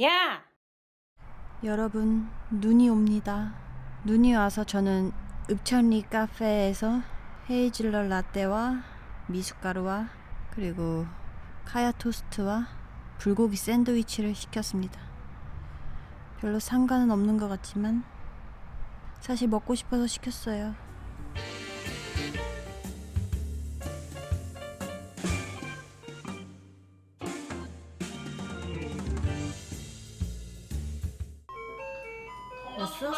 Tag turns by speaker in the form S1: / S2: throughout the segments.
S1: 야!
S2: 여러분, 눈이 옵니다. 눈이 와서 저는 읍천리 카페에서 헤이즐넛 라떼와 미숫가루와 그리고 카야 토스트와 불고기 샌드위치를 시켰습니다. 별로 상관은 없는 것 같지만 사실 먹고 싶어서 시켰어요. 왔어?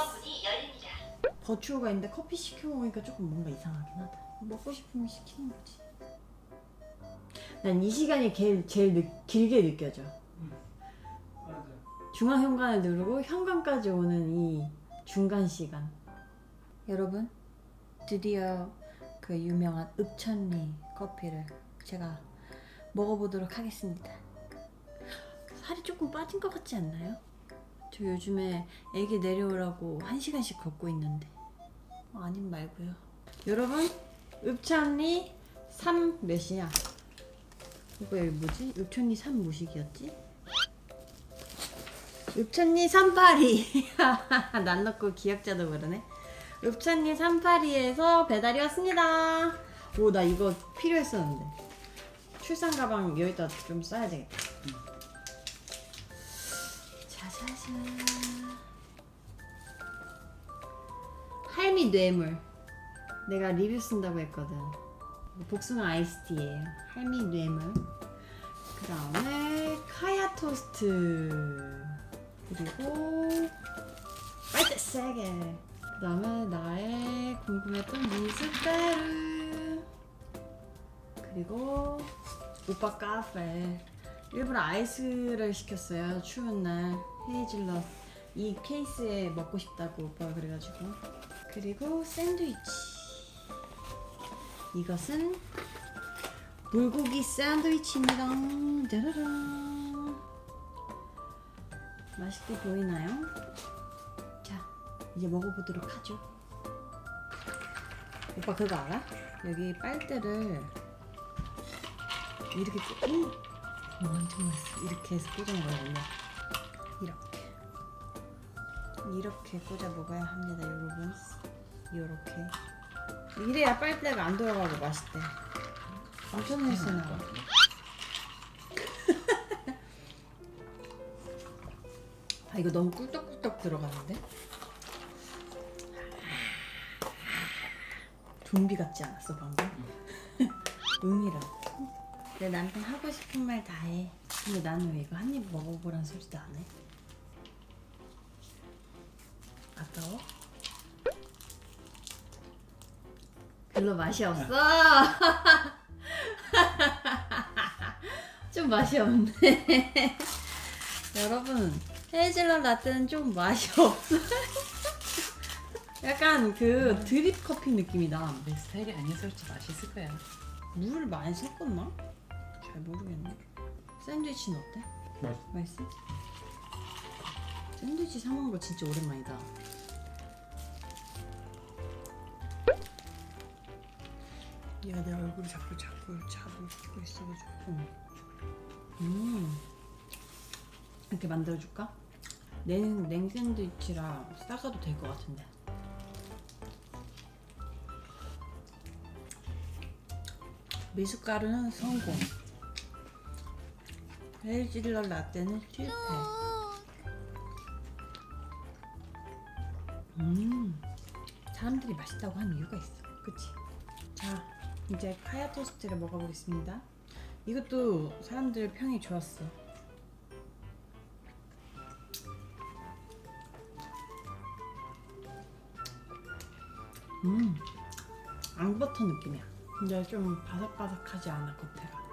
S2: 버추어가 있는데 커피 시켜 먹으니까 조금 뭔가 이상하긴 하다. 먹고 싶으면 시키는 거지. 난 이 시간이 제일, 제일 느- 길게 느껴져. 중앙 현관을 누르고 현관까지 오는 이 중간 시간. 여러분, 드디어 그 유명한 읍천리 커피를 제가 먹어보도록 하겠습니다. 살이 조금 빠진 것 같지 않나요? 저 요즘에 애기 내려오라고 한 시간씩 걷고 있는데 어, 아님 말고요. 여러분 읍천리 3 몇이냐? 이거 여기 뭐지? 읍천리 3 무식이었지? 읍천리 382난 넣고 기억자도 모르네. 읍천리 382에서 배달이 왔습니다. 오 나 이거 필요했었는데 출산 가방 여기다 좀 써야 되겠다. 짜자잔. 할미 뇌물. 내가 리뷰 쓴다고 했거든. 복숭아 아이스티예요. 할미 뇌물. 그 다음에 카야 토스트. 그리고 빨대 세게. 그 다음에 나의 궁금했던 미숫가루. 그리고 오빠 카페. 일부러 아이스를 시켰어요. 추운 날 헤이즐넛 이 케이스에 먹고 싶다고 오빠가 그래가지고 그리고 샌드위치 이것은 불고기 샌드위치입니다. 짜라란 맛있게 보이나요? 자 이제 먹어보도록 하죠. 오빠 그거 알아? 여기 빨대를 이렇게 꽂- 음! 완전 맛있어. 이렇게 해서 꽂아 먹어요. 이렇게. 이렇게 꽂아 먹어야 합니다, 여러분. 이렇게. 이래야 빨대가 안 돌아가고 맛있대. 엄청 맛있어 나. 아 이거 너무 꿀떡꿀떡 들어가는데? 좀비 같지 않았어 방금? 응이라. 내 남편 하고 싶은 말 다 해. 근데 나는 왜 이거 한 입 먹어보란 소리도 안 해? 아까워? 별로 맛이 없어. 좀 맛이 없네. 여러분, 헤이즐넛 라떼는 좀 맛이 없어. 약간 그 드립 커피 느낌이다.
S3: 내 스타일이 아니었을지 맛있을 거야.
S2: 물을 많이 섞었나? 잘 모르겠네. 샌드위치는 어때?
S3: 맛있어.
S2: 맛있어? 샌드위치 사 먹은 거 진짜 오랜만이다. 야, 내 얼굴 자꾸 자꾸 자꾸 있어가지고. 음. 이렇게 만들어줄까? 냉, 냉 샌드위치라 싸가도 될 것 같은데. 미숫가루는 성공. 헤이즐넛 라떼는 실패. 음, 사람들이 맛있다고 하는 이유가 있어. 그치? 자, 이제 카야 토스트를 먹어보겠습니다. 이것도 사람들 평이 좋았어. 음, 앙버터 느낌이야. 근데 좀 바삭바삭하지 않아, 겉에가.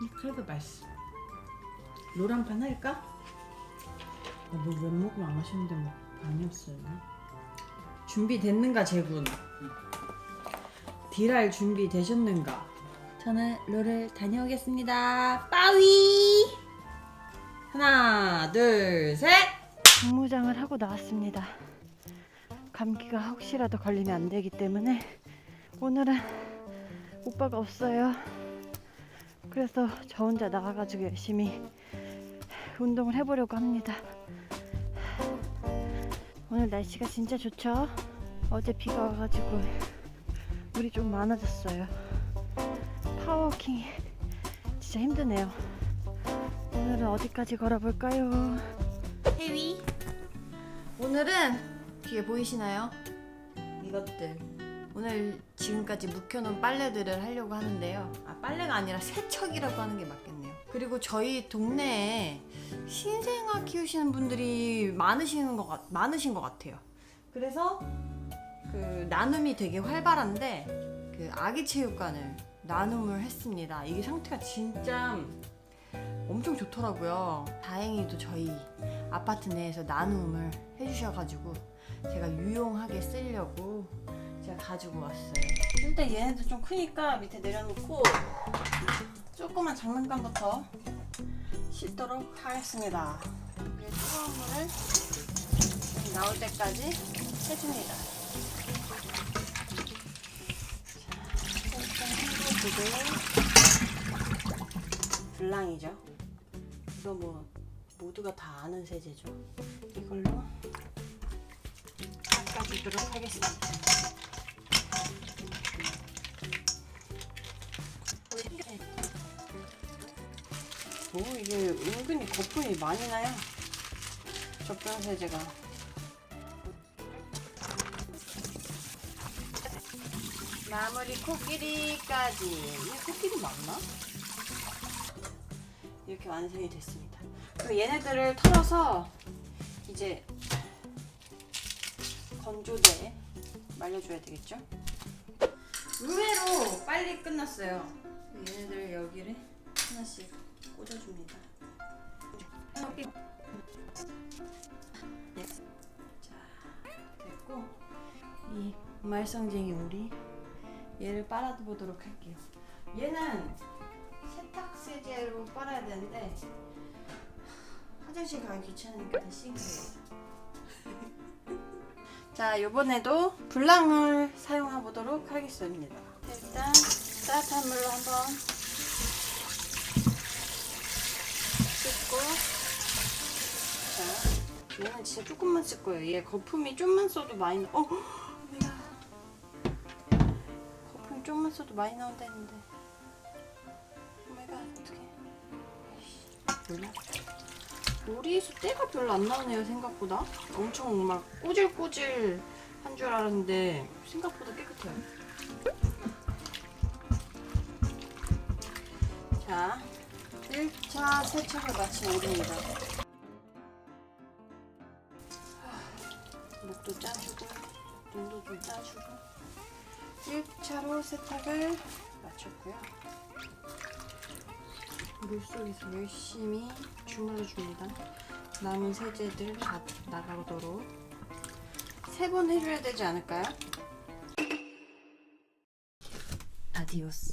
S2: 음, 그래도 맛있어. 롤 한 판 할까? 너왜 먹으면 안 마시는데 뭐 없어요. 준비됐는가 제군? 딜할 준비 되셨는가? 저는 롤을 다녀오겠습니다. 빠위! 하나, 둘, 셋!
S4: 공무장을 하고 나왔습니다. 감기가 혹시라도 걸리면 안 되기 때문에 오늘은 오빠가 없어요. 그래서 저 혼자 나가가지고 열심히 운동을 해보려고 합니다. 오늘 날씨가 진짜 좋죠? 어제 비가 와가지고 물이 좀 많아졌어요. 파워워킹이 진짜 힘드네요. 오늘은 어디까지 걸어볼까요?
S2: 해위 오늘은 뒤에 보이시나요? 이것들 오늘 지금까지 묵혀놓은 빨래들을 하려고 하는데요 아 빨래가 아니라 세척이라고 하는 게 맞겠네요 그리고 저희 동네에 신생아 키우시는 분들이 많으시는 것 같, 많으신 것 같아요 그래서 그 나눔이 되게 활발한데 그 아기 체육관을 나눔을 했습니다 이게 상태가 진짜 엄청 좋더라고요. 다행히도 저희 아파트 내에서 나눔을 해주셔가지고 제가 유용하게 쓰려고 제가 가지고 왔어요. 일단 얘네들 좀 크니까 밑에 내려놓고 조그만 장난감부터 씻도록 하겠습니다. 뜨거운 물을 나올 때까지 해줍니다. 자, 블랑이죠. 이거 뭐 모두가 다 아는 세제죠. 이걸로 닦아주도록 하겠습니다. 오 이게 은근히 거품이 많이 나요. 젖병 세제가. 마무리 코끼리까지. 이 코끼리 맞나? 이렇게 완성이 됐습니다. 그리고 얘네들을 털어서 이제 건조대에 말려줘야 되겠죠? 의외로 빨리 끝났어요. 얘네들 여기를 하나씩 꽂아줍니다. 자, 됐고 이 말썽쟁이 오리 얘를 빨아보도록 할게요. 얘는 세탁 세제로 빨아야 되는데 화장실 가기 귀찮으니까 다 싱크예요. 자, 요번에도 블랑을 사용해 보도록 하겠습니다. 일단 따뜻한 물로 한번 씻고 자, 얘는 진짜 조금만 쓸 거예요. 얘 거품이 좀만 써도 많이 나. 어, 뭐야? 거품이 좀만 써도 많이 나온다 했는데. 오마이갓 어떡해 몰라 요리에서 때가 별로 안 나오네요 생각보다 엄청 막 꼬질꼬질 한 줄 알았는데 생각보다 깨끗해요 자 1차 세척을 마친 오리입니다 목도 짜주고 눈도 좀 짜주고 1차로 세탁을 마쳤고요 물속에서 열심히 주물러 줍니다. 남은 세제들 다 나가도록 세 번 해줘야 되지 않을까요? 아디오스.